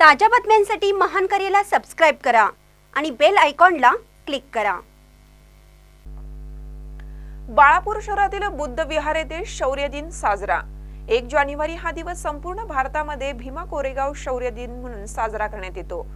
ताज्या बातम्यांसाठी महान करेला सबस्क्राईब करा आणि बेल आयकॉनला क्लिक करा. बाळापूर शहरातील बुद्ध विहार येथे शौर्य दिन साजरा. एक जानेवारी हा दिवस संपूर्ण भारतामध्ये भीमा कोरेगाव शौर्य दिन म्हणून साजरा करण्यात येतो.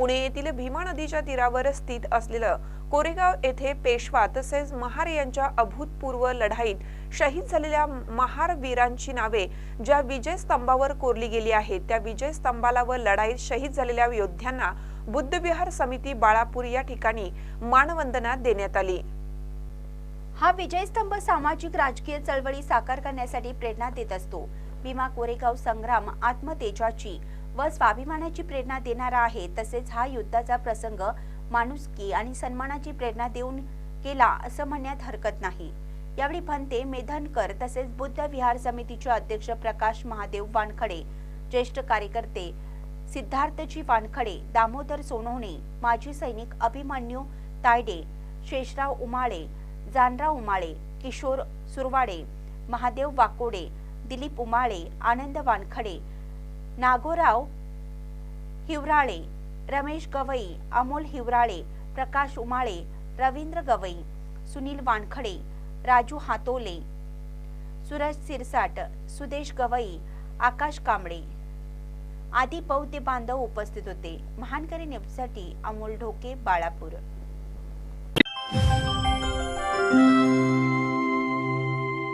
पुणे येथील भीमा नदीच्या तीरावर स्थित असलेलं कोरेगाव येथे पेशवा तसेच महार यांच्या अभूतपूर्व लढाईत शहीद झालेल्या महार वीरांची नावे ज्या विजय स्तंभावर कोरली गेली आहेत त्या विजय स्तंभाला व लढाईत शहीद झालेल्या योद्ध्यांना बुद्ध विहार समिती बाळापूर या ठिकाणी मानवंदना देण्यात आली. हा विजय स्तंभ सामाजिक राजकीय चळवळी साकार करण्यासाठी प्रेरणा देत असतो. भीमा कोरेगाव संग्राम आत्मतेजाची व स्वाभिमानाची प्रेरणा देणारा आहे. तसेच हा युद्धाचा प्रसंग माणुसकी आणि सन्मानाची प्रेरणा देऊन केला असं म्हणण्यात हरकत नाही. यावेळी भंते मेधनकर तसेच बुद्ध विहार समितीचे अध्यक्ष प्रकाश महादेव वानखडे ज्येष्ठ कार्यकर्ते सिद्धार्थजी वानखडे दामोदर सोनवणे माजी सैनिक अभिमन्यू तायडे शेषराव उमाळे जानराव उमाळे किशोर सुरवाडे महादेव वाकोडे दिलीप उमाळे आनंद वानखडे नागोराव हिवराळे रमेश गवई अमोल हिवराळे प्रकाश उमाळे रवींद्र गवई सुनील वानखडे राजू हातोले सुरज सिरसाट सुदेश गवई आकाश कांबळे आदी बौद्ध बांधव उपस्थित होते. महानकरी न्यूजसाठी अमोल ढोके बाळापूर